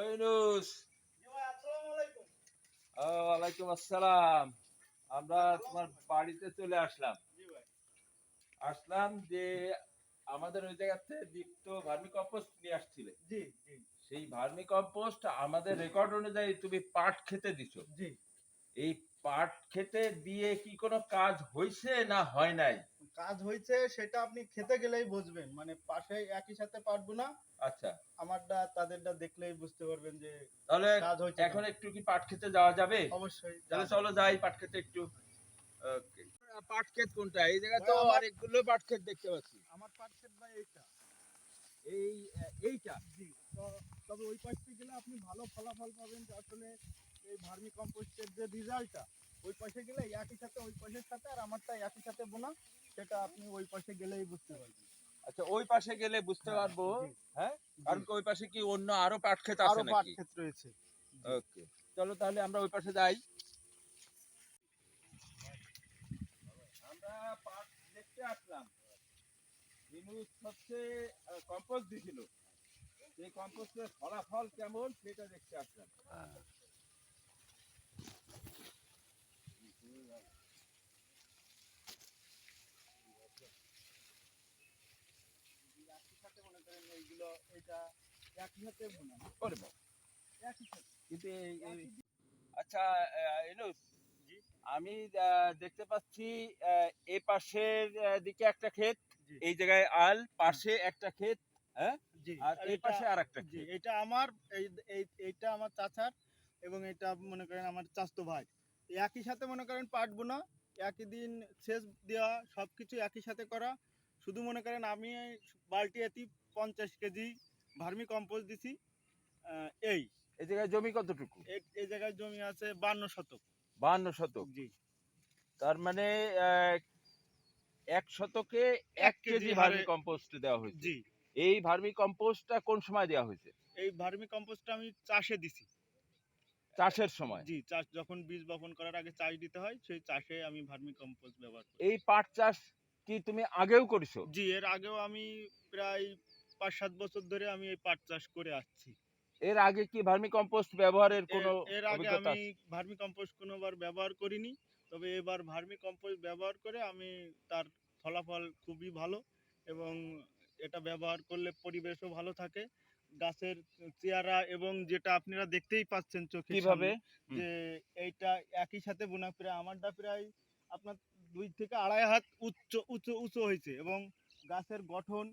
ওইনুস ওয়ালাইকুম আসসালাম। আমরা তোমার বাড়িতে চলে আসলাম। আসলাম যে আমাদের ওই জায়গাতে দীপ্ত ভার্মি কম্পোস্ট নিয়ে আসছিলে। জি জি। সেই ভার্মি কম্পোস্ট আমাদের রেকর্ড অনুযায়ী তুমি পাট খেতে দিছো। জি। এই পাট খেতে দিয়ে কি কোনো কাজ হয়েছে না হয় নাই? কাজ হয়েছে সেটা আপনি খেতে গেলেই বুঝবেন। মানে পাশে একই সাথে পারব না। আচ্ছা। তাদেরটা দেখলেই বুঝতে পারবেন যে তাহলে এখন একটু কি পাট খেতে যাওয়া যাবে? অবশ্যই। তাহলে চলো যাই পাট খেতে একটু। ওকে। পাট ক্ষেত কোনটা? এই জায়গায় তো আমার- অনেকগুলো পাট ক্ষেত দেখতে পাচ্ছি। আমার পার্সেন্ট ভাই এইটা? এই এইটা? জি তো তবে ওই পাশে গেলে আপনি ভালো ফলাফল পাবেন যে আসলে এই ভার্মি কম্পোস্টের যে রেজাল্টটা ওই পাশে গেলে একই সাথে ওই পাশের সাথে আর আমারটা একই সাথে বোনা সেটা আপনি ওই পাশে গেলেই বুঝতে পারবেন। আচ্ছা ওই পাশে গেলে বুঝতে পারব হ্যাঁ? কারণ ওই পাশে কি অন্য আরও পাট ক্ষেত আছে পাট নাকি? রয়েছে ওকে চলো তাহলে আমরা ওই পাশে যাই। আমরা পাট দেখতে আসলাম। ইনুস হচ্ছে কম্পোস্ট দিছিল। সেই কম্পোস্টের ফলাফল কেমন সেটা দেখতে আসলাম একই সাথে মনে এটা একই সাথে বোনা ওরে একই কিন্তু এই- এই- আচ্ছা আহ, আমি দেখতে পাচ্ছি এ পাশের দিকে একটা ক্ষেত এই জায়গায় আল পাশে একটা ক্ষেত জি। আর এই পাশে আর একটা ক্ষেত। এটা আমার এই এই এইটা আমার চাচার এবং এটা মনে করেন আমার চাচতো ভাই। একই সাথে মনে করেন পাটবো না একই দিন সেচ দেওয়া সব কিছু একই সাথে করা। শুধু মনে করেন আমি বালতি এতি পঞ্চাশ কেজি ভার্মি কম্পোস্ট দিছি এই। এই জায়গায় জমি কতটুকু? এই- জায়গায় জমি আছে বান্ন শতক। বান্ন শতক? জি। তার মানে এক শতকে এক কেজি ভার্মি কম্পোস্ট দেওয়া হয়েছে। জি। এই ভার্মি কম্পোস্টটা কোন সময় দেওয়া হয়েছে? এই ভার্মি কম্পোস্টটা আমি চাষে দিছি। চাষের সময়? জি চাষ যখন বীজ বপন করার আগে চাষ দিতে হয় সেই চাষে আমি ভার্মি কম্পোস্ট ব্যবহার করি। এই পাট চাষ কি তুমি আগেও করেছ? জি এর আগেও আমি প্রায় পাঁচ সাত বছর ধরে আমি এই পাট চাষ করে আসছি। এর আগে কি ভার্মি কম্পোস্ট ব্যবহারের কোনো এর আগে আমি ভার্মি কম্পোস্ট কোনোবার ব্যবহার করিনি তবে এবার ভার্মি কম্পোস্ট ব্যবহার করে আমি তার ফলাফল খুবই ভালো এবং এটা ব্যবহার করলে পরিবেশও ভালো থাকে। গাছের চেয়ারা এবং যেটা আপনারা দেখতেই পাচ্ছেন চোখে কীভাবে? যে এইটা একই সাথে বোনা প্রায় আমারটা প্রায় আপনার দুই থেকে আড়াই হাত উচ্চ উঁচু উঁচু হয়েছে এবং গাছের গঠন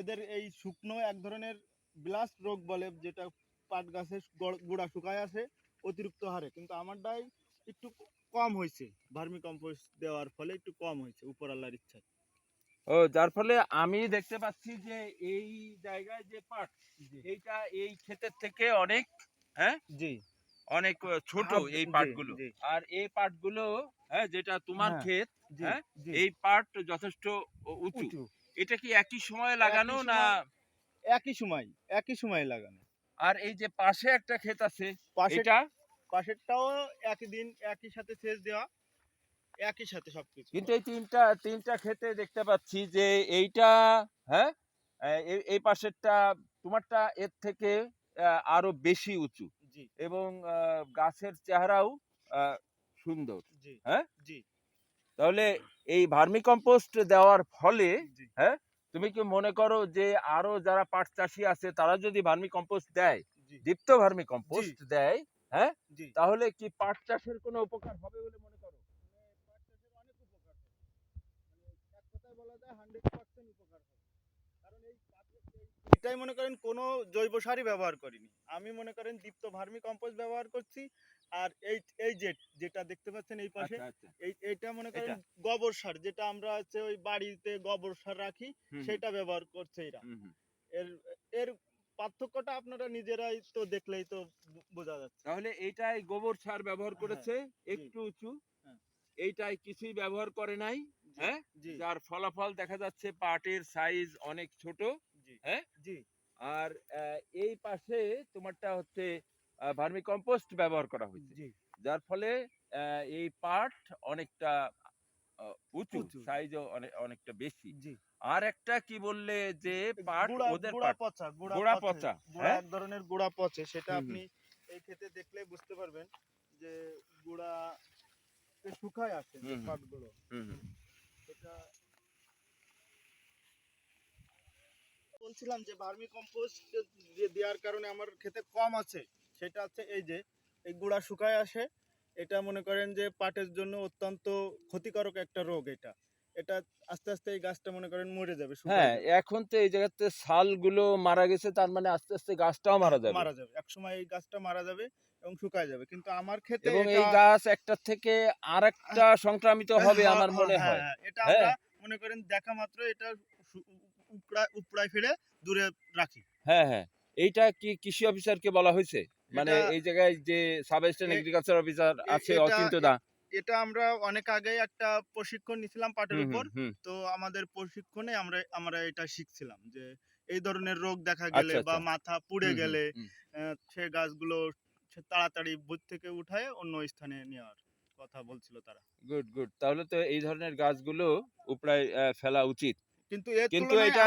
এদের এই শুকনো এক ধরনের ব্লাস্ট রোগ বলে যেটা পাট গাছের গড়- শুকায় আসে অতিরিক্ত হারে। কিন্তু আমারটাই একটু কম হয়েছে। ভার্মি কম্পোস্ট দেওয়ার ফলে একটু কম হয়েছে উপর আল্লাহর ইচ্ছায়। ও যার ফলে আমি দেখতে পাচ্ছি যে এই জায়গায় যে পাট এইটা এই ক্ষেতের থেকে অনেক হ্যাঁ? জি। অনেক ছোট এই পাটগুলো। আর এই পাটগুলো হ্যাঁ যেটা তোমার হ্যাঁ, ক্ষেত হ্যাঁ? এই পাট যথেষ্ট উঁচু। এটা কি একই সময় লাগানো না একই সময় একই সময় লাগানো। আর এই যে পাশে একটা ক্ষেত আছে এটা? পাশেরটাও একই দিন একই সাথে সেচ দেওয়া একই সাথে সবকিছু। কিন্তু এই তিনটা তিনটা ক্ষেতে দেখতে পাচ্ছি যে এইটা হ্যাঁ? এই- পাশেরটা তোমারটা এর থেকে আরও বেশি উঁচু। এবং গাছের চেহারাও সুন্দর। হ্যাঁ? জি। তাহলে এই ভার্মি কম্পোস্ট দেওয়ার ফলে জি তুমি কি মনে করো যে আরও যারা পাট চাষি আছে তারা যদি ভার্মি কম্পোস্ট দেয় দীপ্ত ভার্মি কম্পোস্ট দেয় জি। তাহলে কি পাট চাষের কোনো উপকার হবে বলে মনে করো? এটাই মনে করেন কোনো জৈব সারই ব্যবহার করিনি। আমি মনে করেন দীপ্ত ভার্মি কম্পোস্ট ব্যবহার করছি। আর এই এই যে যেটা দেখতে পাচ্ছেন এই পাশে আচ্ছা আচ্ছা। এই এইটা মনে করেন গোবর সার যেটা আমরা হচ্ছে ওই বাড়িতে গোবর সার রাখি সেটা ব্যবহার করছে এরা। এর এর পার্থক্যটা আপনারা নিজেরাই তো দেখলেই তো বোঝা যাচ্ছে। তাহলে এইটাই গোবর সার ব্যবহার করেছে একটু উঁচু। হ্যাঁ। এইটাই কিছুই ব্যবহার করে নাই হ্যাঁ? যার ফলাফল দেখা যাচ্ছে পাটের সাইজ অনেক ছোট হ্যাঁ? জি। আর এই পাশে তোমারটা হচ্ছে ভার্মি কম্পোস্ট ব্যবহার করা হয়েছে যার ফলে এই পাট অনেকটা উঁচু। সাইজও অনেকটা বেশি আর একটা কি বললে যে পাট ওদের গুড়া পচা গুড়া পচা, হ্যাঁ? এক ধরনের গুড়া পচে সেটা। আপনি এই ক্ষেতে দেখলে বুঝতে পারবেন যে গুড়া শুকায় হুম। পাটগুলো। এটা বলছিলাম যে ভার্মি কম্পোস্ট দেওয়ার কারণে আমার খেতে কম আছে সেটা হচ্ছে এই যে এই গুড়া শুকায় আসে। এটা মনে করেন যে পাটের জন্য অত্যন্ত ক্ষতিকারক একটা রোগ এটা। এটা আস্তে আস্তে এই গাছটা মনে করেন মরে যাবে হ্যাঁ এখন তো এই জায়গাতে শালগুলো মারা গেছে তার মানে আস্তে আস্তে গাছটাও মারা যাবে। মারা যাবে একসময় এই গাছটা মারা যাবে এবং শুকায় যাবে। কিন্তু আমার ক্ষেতে এবং এই গাছ একটা থেকে আরেকটা সংক্রামিত হবে হ্যাঁ, আমার মনে হ্যাঁ, হয়। হ্যাঁ, এটা হ্যাঁ। আমরা মনে করেন দেখা মাত্র এটা উপড়ায় উপড়ায় ফেলে দূরে রাখি। হ্যাঁ হ্যাঁ এইটা কি কৃষি অফিসারকে বলা হয়েছে? মানে এই জায়গায় যে সাব অ্যাসিস্ট্যান্ট এগ্রিকালচার অফিসার আছে অচিন্ত দা। এটা আমরা অনেক আগে একটা প্রশিক্ষণ নিছিলাম পাটের উপর। তো আমাদের প্রশিক্ষণে আমরা আমরা এটা শিখছিলাম যে এই ধরনের রোগ দেখা গেলে আচ্ছা, বা আচ্ছা। মাথা পুড়ে গেলে সে গাছগুলো তাড়াতাড়ি বুধ থেকে উঠায় অন্য স্থানে নেওয়ার কথা বলছিল তারা। Good good. তাহলে তো এই ধরনের গাছগুলো উপড়ায় আহ, ফেলা উচিত। কিন্তু কিন্তু এটা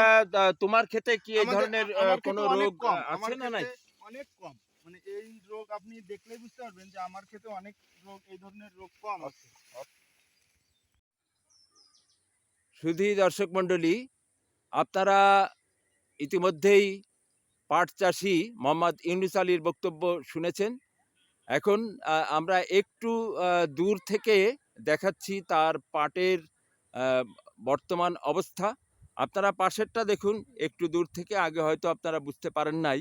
তোমার ক্ষেতে কি এই ধরনের কোনো রোগ আছে না নাই? অনেক কম। মানে এই রোগ আপনি দেখলেই বুঝতে পারবেন যে আমার ক্ষেতে অনেক রোগ এই ধরনের রোগ কম আছে। সুধী দর্শক মণ্ডলী আপনারা ইতিমধ্যেই পাট চাষি মোহাম্মদ ইউনুস আলীর বক্তব্য শুনেছেন। এখন আমরা একটু দূর থেকে দেখাচ্ছি তার পাটের বর্তমান অবস্থা। আপনারা পাশেরটা দেখুন একটু দূর থেকে আগে হয়তো আপনারা বুঝতে পারেন নাই।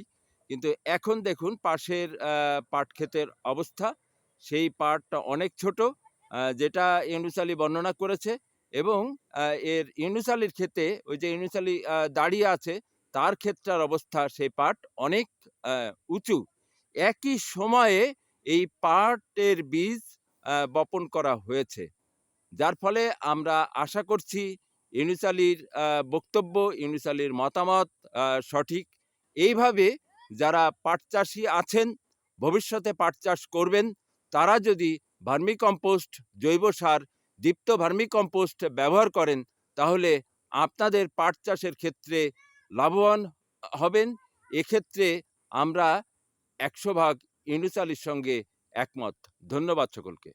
কিন্তু এখন দেখুন পাশের পাট ক্ষেতের অবস্থা। সেই পাটটা অনেক ছোট যেটা ইউনুস আলী বর্ণনা করেছে এবং এর ইউনুস আলীর ক্ষেতে ওই যে ইউনুস আলী দাঁড়িয়ে আছে, তার ক্ষেতটার অবস্থা সেই পাট অনেক উঁচু। একই সময়ে এই পাটের বীজ বপন করা হয়েছে। যার ফলে আমরা আশা করছি ইউনুস আলীর বক্তব্য, ইউনুস আলীর মতামত সঠিক। এইভাবে যারা পাট চাষি আছেন, ভবিষ্যতে পাট চাষ করবেন, তারা যদি ভার্মি কম্পোস্ট জৈব সার, দীপ্ত ভার্মি কম্পোস্ট ব্যবহার করেন, তাহলে আপনাদের পাট চাষের ক্ষেত্রে লাভবান হবেন। এক্ষেত্রে আমরা একশো ভাগ ইউনুস আলীর সঙ্গে একমত। ধন্যবাদ সকলকে।